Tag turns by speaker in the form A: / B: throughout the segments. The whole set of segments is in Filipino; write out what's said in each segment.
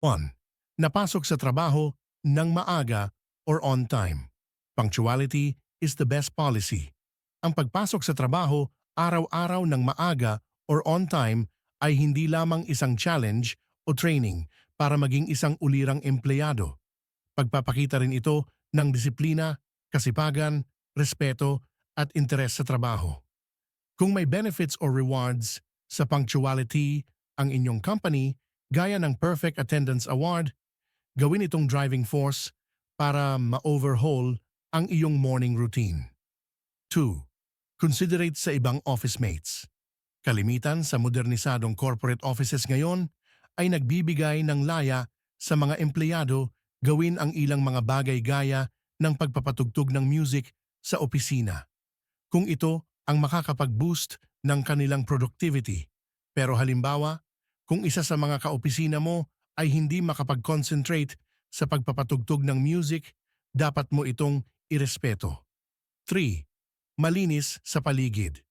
A: 1. Napasok sa trabaho ng maaga or on time. Punctuality is the best policy. Ang pagpasok sa trabaho araw-araw ng maaga or on time ay hindi lamang isang challenge o training para maging isang ulirang empleyado. Pagpapakita rin ito ng disiplina, kasipagan, respeto at interes sa trabaho. Kung may benefits or rewards sa punctuality ang inyong company gaya ng Perfect Attendance Award, gawin itong driving force para ma-overhaul ang iyong morning routine. 2. Considerate sa ibang office mates. Kalimitan sa modernisadong corporate offices ngayon ay nagbibigay ng laya sa mga empleyado gawin ang ilang mga bagay gaya ng pagpapatugtog ng music sa opisina. Kung ito ang makakapag-boost ng kanilang productivity. Pero halimbawa, kung isa sa mga kaopisina mo ay hindi makapag-concentrate sa pagpapatugtog ng music, dapat mo itong irespeto. 3. Malinis sa paligid.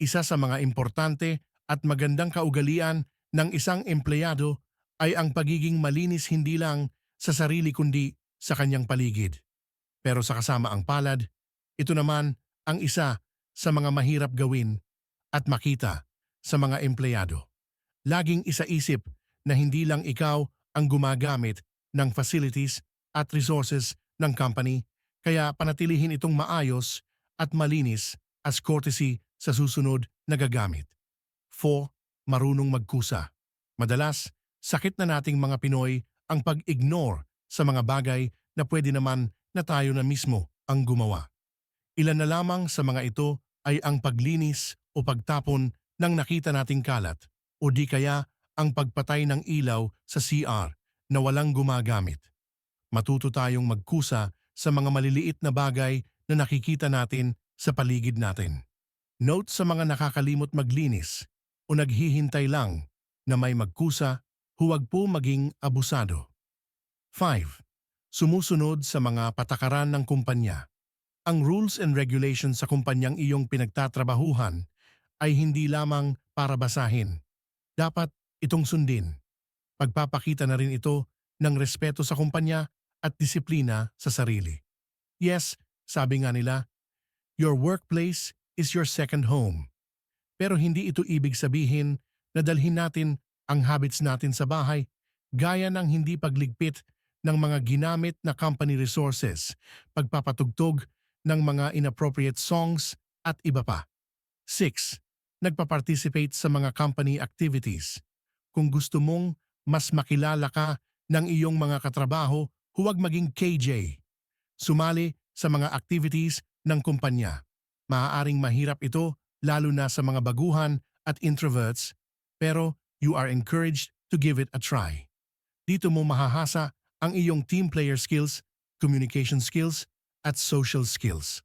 A: Isa sa mga importante at magandang kaugalian ng isang empleyado ay ang pagiging malinis hindi lang sa sarili kundi sa kanyang paligid. Pero sa kasama ang palad, ito naman ang isa sa mga mahirap gawin at makita sa mga empleyado. Laging isaisip na hindi lang ikaw ang gumagamit ng facilities at resources ng company, kaya panatilihin itong maayos at malinis as courtesy sa susunod na gagamit. 4. Marunong magkusa. Madalas, sakit na nating mga Pinoy ang pag-ignore sa mga bagay na pwede naman na tayo na mismo ang gumawa. Ilan na lamang sa mga ito ay ang paglinis o pagtapon ng nakita nating kalat o di kaya ang pagpatay ng ilaw sa CR na walang gumagamit. Matuto tayong magkusa sa mga maliliit na bagay na nakikita natin sa paligid natin. Note sa mga nakakalimot maglinis o naghihintay lang na may magkusa, huwag po maging abusado. 5. Sumusunod sa mga patakaran ng kumpanya. Ang rules and regulations sa kumpanyang iyong pinagtatrabahuhan ay hindi lamang para basahin. Dapat itong sundin. Pagpapakita na rin ito ng respeto sa kumpanya at disiplina sa sarili. Yes, sabi nga nila, your workplace is your second home. Pero hindi ito ibig sabihin na dalhin natin ang habits natin sa bahay gaya ng hindi pagligpit ng mga ginamit na company resources, pagpapatugtog ng mga inappropriate songs at iba pa. 6. Nagpa-participate sa mga company activities. Kung gusto mong mas makilala ka ng iyong mga katrabaho, huwag maging KJ. Sumali sa mga activities ng kumpanya. Maaaring mahirap ito lalo na sa mga baguhan at introverts, pero you are encouraged to give it a try. Dito mo mahahasa ang iyong team player skills, communication skills, at social skills.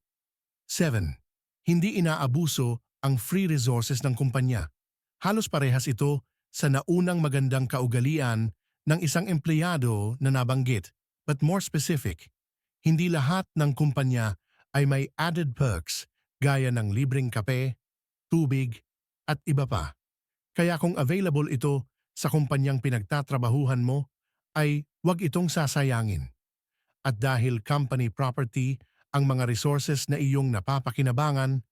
A: 7. Hindi inaabuso ang free resources ng kumpanya. Halos parehas ito sa naunang magandang kaugalian ng isang empleyado na nabanggit, but more specific. Hindi lahat ng kumpanya ay may added perks gaya ng libreng kape, tubig, at iba pa. Kaya kung available ito sa kumpanyang pinagtatrabahuhan mo, ay huwag itong sasayangin. At dahil company property ang mga resources na iyong napapakinabangan,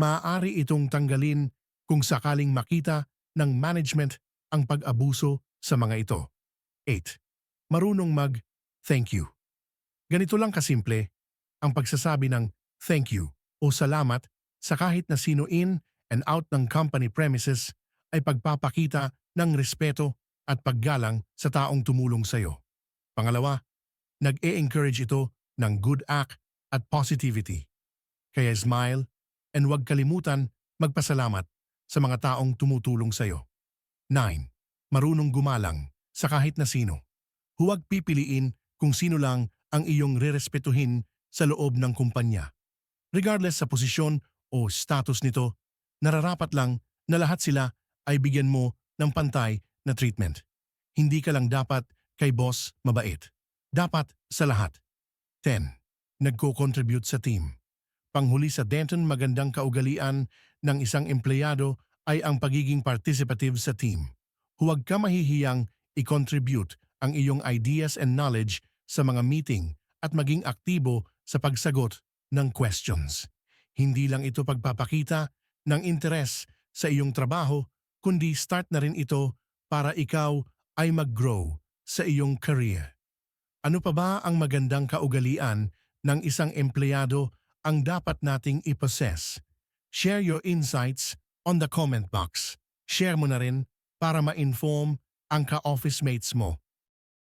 A: maaari itong tanggalin kung sakaling makita ng management ang pag-abuso sa mga ito. 8. Marunong mag thank you. Ganito lang kasimple ang pagsasabi ng thank you o salamat sa kahit na sino in and out ng company premises ay pagpapakita ng respeto at paggalang sa taong tumulong sa iyo. Pangalawa, nag-e-encourage ito ng good act at positivity. Kaya smile and huwag kalimutan magpasalamat sa mga taong tumutulong sa iyo. 9. Marunong gumalang sa kahit na sino. Huwag pipiliin kung sino lang ang iyong rerespetuhin sa loob ng kumpanya. Regardless sa posisyon o status nito, nararapat lang na lahat sila ay bigyan mo ng pantay na treatment. Hindi ka lang dapat kay boss mabait. Dapat sa lahat. 10. Nagko-contribute sa team. Panghuli sa Denton magandang kaugalian ng isang empleyado ay ang pagiging participative sa team. Huwag ka mahihiyang i-contribute ang iyong ideas and knowledge sa mga meeting at maging aktibo sa pagsagot ng questions. Hindi lang ito pagpapakita ng interes sa iyong trabaho, kundi start na rin ito para ikaw ay mag-grow sa iyong career. Ano pa ba ang magandang kaugalian ng isang empleyado ang dapat nating ipossess? Share your insights on the comment box. Share mo na rin para ma-inform ang ka-office mates mo.